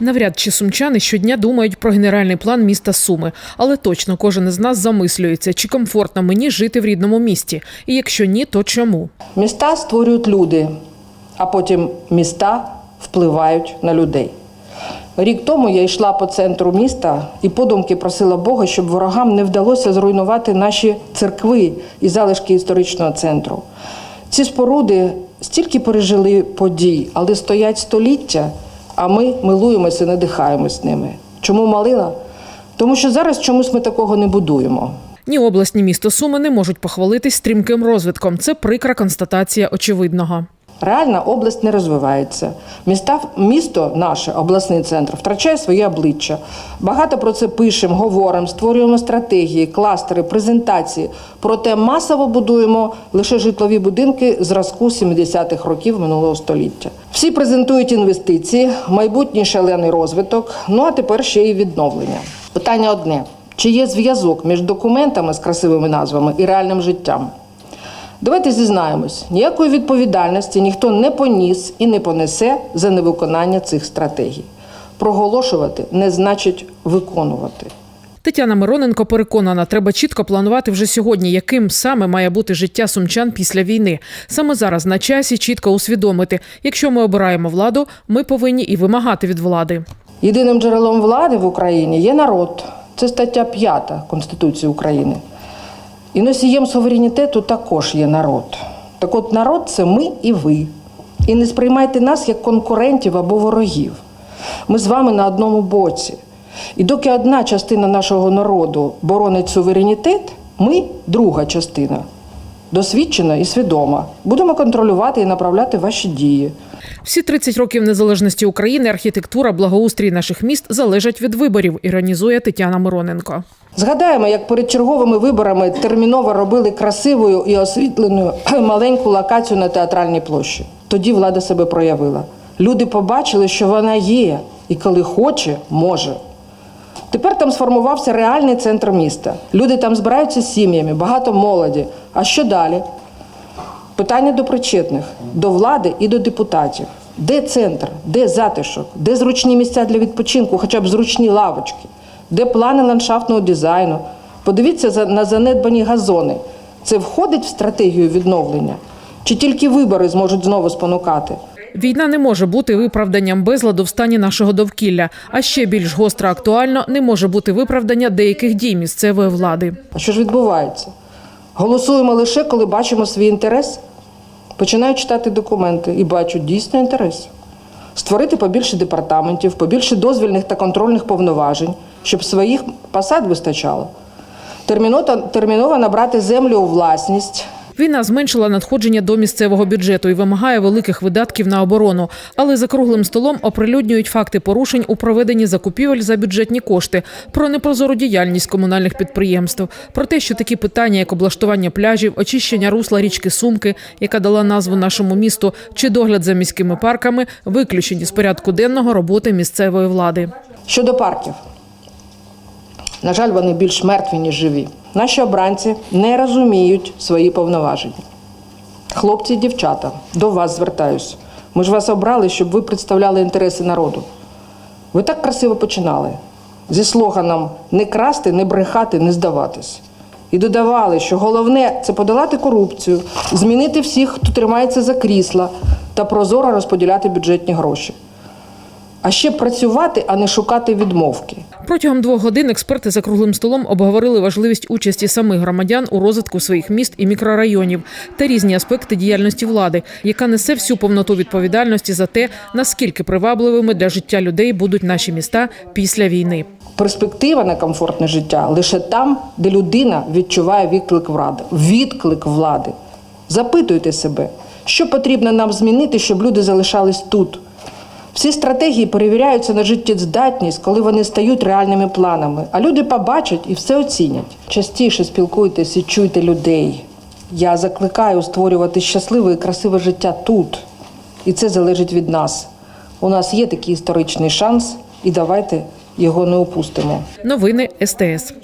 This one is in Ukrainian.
Навряд чи сумчани щодня думають про генеральний план міста Суми, але точно кожен із нас замислюється, чи комфортно мені жити в рідному місті, і якщо ні, то чому. Міста створюють люди, а потім міста впливають на людей. Рік тому я йшла по центру міста і подумки просила Бога, щоб ворогам не вдалося зруйнувати наші церкви і залишки історичного центру. Ці споруди стільки пережили подій, але стоять століття, а ми милуємося надихаємось ними. Чому малина? Тому що зараз чомусь ми такого не будуємо. Ні область, ні місто Суми не можуть похвалитись стрімким розвитком. Це прикра констатація очевидного. Реальна область не розвивається. Міста, місто наше, обласний центр, втрачає своє обличчя. Багато про це пишемо, говоримо, створюємо стратегії, кластери, презентації. Проте масово будуємо лише житлові будинки зразку 70-х років минулого століття. Всі презентують інвестиції, майбутній шалений розвиток. Ну а тепер ще й відновлення. Питання одне: чи є зв'язок між документами з красивими назвами і реальним життям? Давайте зізнаємось, ніякої відповідальності ніхто не поніс і не понесе за невиконання цих стратегій. Проголошувати не значить виконувати. Тетяна Мироненко переконана, треба чітко планувати вже сьогодні, яким саме має бути життя сумчан після війни. Саме зараз на часі чітко усвідомити, якщо ми обираємо владу, ми повинні і вимагати від влади. Єдиним джерелом влади в Україні є народ. Це стаття 5 Конституції України. І носієм суверенітету також є народ. Так от народ це ми і ви. І не сприймайте нас як конкурентів або ворогів. Ми з вами на одному боці. І доки одна частина нашого народу боронить суверенітет, ми друга частина. Досвідчена і свідома. Будемо контролювати і направляти ваші дії. Всі 30 років незалежності України, архітектура, благоустрій наших міст залежать від виборів. Іронізує Тетяна Мироненко. Згадаємо, як перед черговими виборами терміново робили красивою і освітленою маленьку локацію на театральній площі. Тоді влада себе проявила. Люди побачили, що вона є, і коли хоче, може. Тепер там сформувався реальний центр міста. Люди там збираються з сім'ями, багато молоді. А що далі? Питання до причетних, до влади і до депутатів. Де центр, де затишок, де зручні місця для відпочинку, хоча б зручні лавочки, де плани ландшафтного дизайну. Подивіться на занедбані газони. Це входить в стратегію відновлення? Чи тільки вибори зможуть знову спонукати? Війна не може бути виправданням безладу в стані нашого довкілля. А ще більш гостро актуально не може бути виправдання деяких дій місцевої влади. А що ж відбувається? Голосуємо лише, коли бачимо свій інтерес. Починаю читати документи і бачу дійсно інтерес. Створити побільше департаментів, побільше дозвільних та контрольних повноважень, щоб своїх посад вистачало. Терміново, набрати землю у власність. Війна зменшила надходження до місцевого бюджету і вимагає великих видатків на оборону. Але за круглим столом оприлюднюють факти порушень у проведенні закупівель за бюджетні кошти, про непрозору діяльність комунальних підприємств, про те, що такі питання, як облаштування пляжів, очищення русла річки Сумки, яка дала назву нашому місту, чи догляд за міськими парками, виключені з порядку денного роботи місцевої влади. Щодо парків, на жаль, вони більш мертві, ніж живі. Наші обранці не розуміють свої повноваження. Хлопці і дівчата, до вас звертаюсь. Ми ж вас обрали, щоб ви представляли інтереси народу. Ви так красиво починали зі слоганом не красти, не брехати, не здаватись. І додавали, що головне це подолати корупцію, змінити всіх, хто тримається за крісла, та прозоро розподіляти бюджетні гроші. А ще працювати, а не шукати відмовки. Протягом двох годин експерти за круглим столом обговорили важливість участі самих громадян у розвитку своїх міст і мікрорайонів та різні аспекти діяльності влади, яка несе всю повноту відповідальності за те, наскільки привабливими для життя людей будуть наші міста після війни. Перспектива на комфортне життя лише там, де людина відчуває відклик влади. Відклик влади. Запитуйте себе, що потрібно нам змінити, щоб люди залишались тут. Всі стратегії перевіряються на життєздатність, коли вони стають реальними планами. А люди побачать і все оцінять. Частіше спілкуйтесь і чуйте людей. Я закликаю створювати щасливе і красиве життя тут. І це залежить від нас. У нас є такий історичний шанс, і давайте його не упустимо. Новини СТС.